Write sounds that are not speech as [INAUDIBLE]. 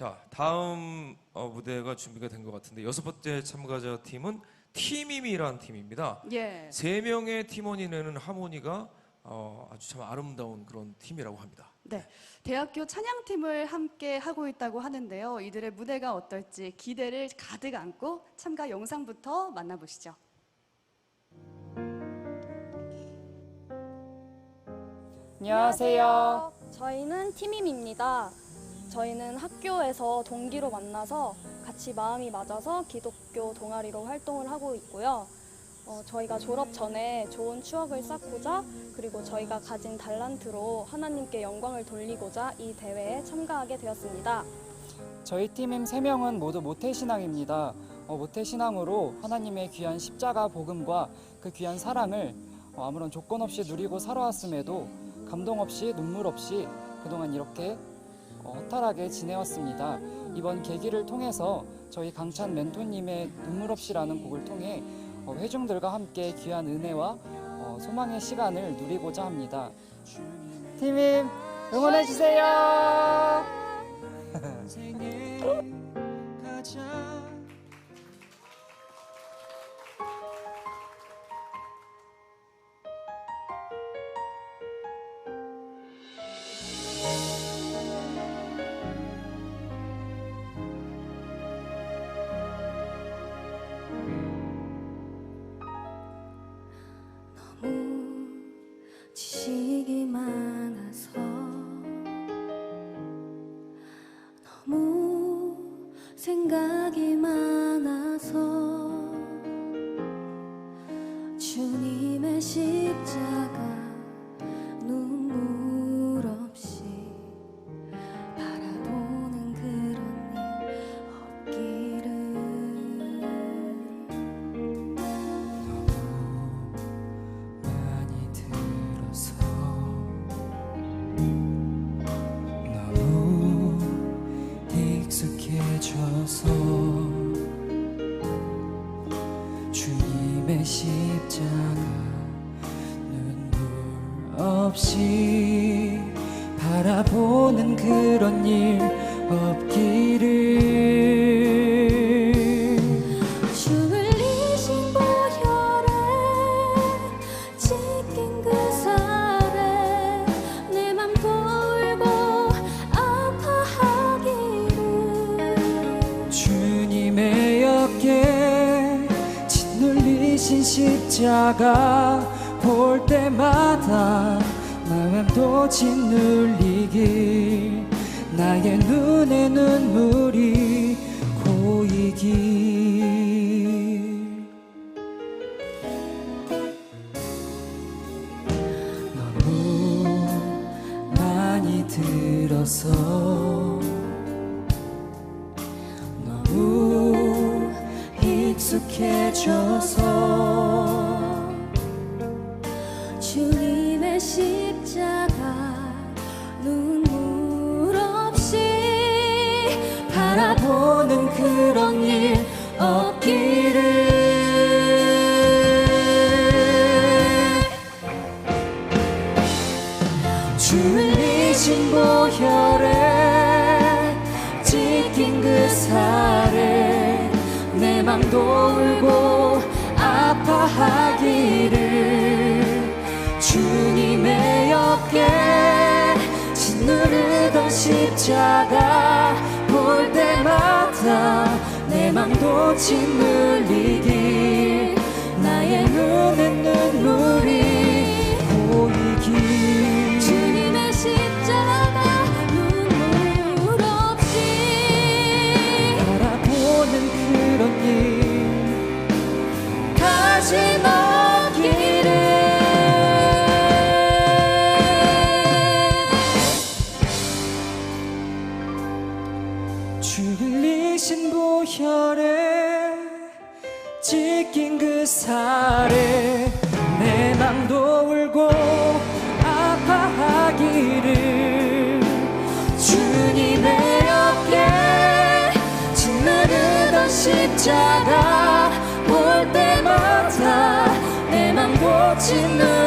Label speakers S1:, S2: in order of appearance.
S1: 자, 다음 어, 무대가 준비가 된 것 같은데 여섯 번째 참가자 팀은 팀임이라는 팀입니다.
S2: 예.
S1: 세 명의 팀원이 내는 하모니가 어, 아주 참 아름다운 그런 팀이라고 합니다.
S2: 네. 대학교 찬양팀을 함께 하고 있다고 하는데요. 이들의 무대가 어떨지 기대를 가득 안고 참가 영상부터 만나보시죠.
S3: 안녕하세요. 저희는 팀임입니다. 저희는 학교에서 동기로 만나서 같이 마음이 맞아서 기독교 동아리로 활동을 하고 있고요. 어, 저희가 졸업 전에 좋은 추억을 쌓고자 그리고 저희가 가진 달란트로 하나님께 영광을 돌리고자 이 대회에 참가하게 되었습니다.
S4: 저희 팀임 3명은 모두 모태신앙입니다. 어, 모태신앙으로 하나님의 귀한 십자가 복음과 그 귀한 사랑을 어, 아무런 조건 없이 누리고 살아왔음에도 감동 없이 눈물 없이 그동안 이렇게 어, 허탈하게 지내왔습니다. 이번 계기를 통해서 저희 강찬 멘토님의 눈물 없이라는 곡을 통해 어, 회중들과 함께 귀한 은혜와 어, 소망의 시간을 누리고자 합니다. 팀임 응원해 주세요! [LAUGHS]
S5: 생각이
S4: 익숙해져서 주님의 십자가 눈물 없이 바라보는 그런 일 없기를
S5: 신
S4: 십자가 볼 때마다 마음도 짓눌리길 나의 눈에 눈물이 고이길 너무 많이 들어서 익숙해져서
S5: 주님의 십자가 눈물 없이
S4: 바라보는 그런 일 없기를. 주 흘리신 보혈에 찢긴 그 살에 내 맘도 울고 아파하기를 주님의 어깨 짓누르던 십자가 볼 때마다 내 맘도 짓눌리길 나의 눈에 눈물이 가지 넣기를 주 흘리신 보혈에 찢긴 그 살에 내 맘도 울고 아파하기를 주님의 어깨 짓누르던 십자가 to know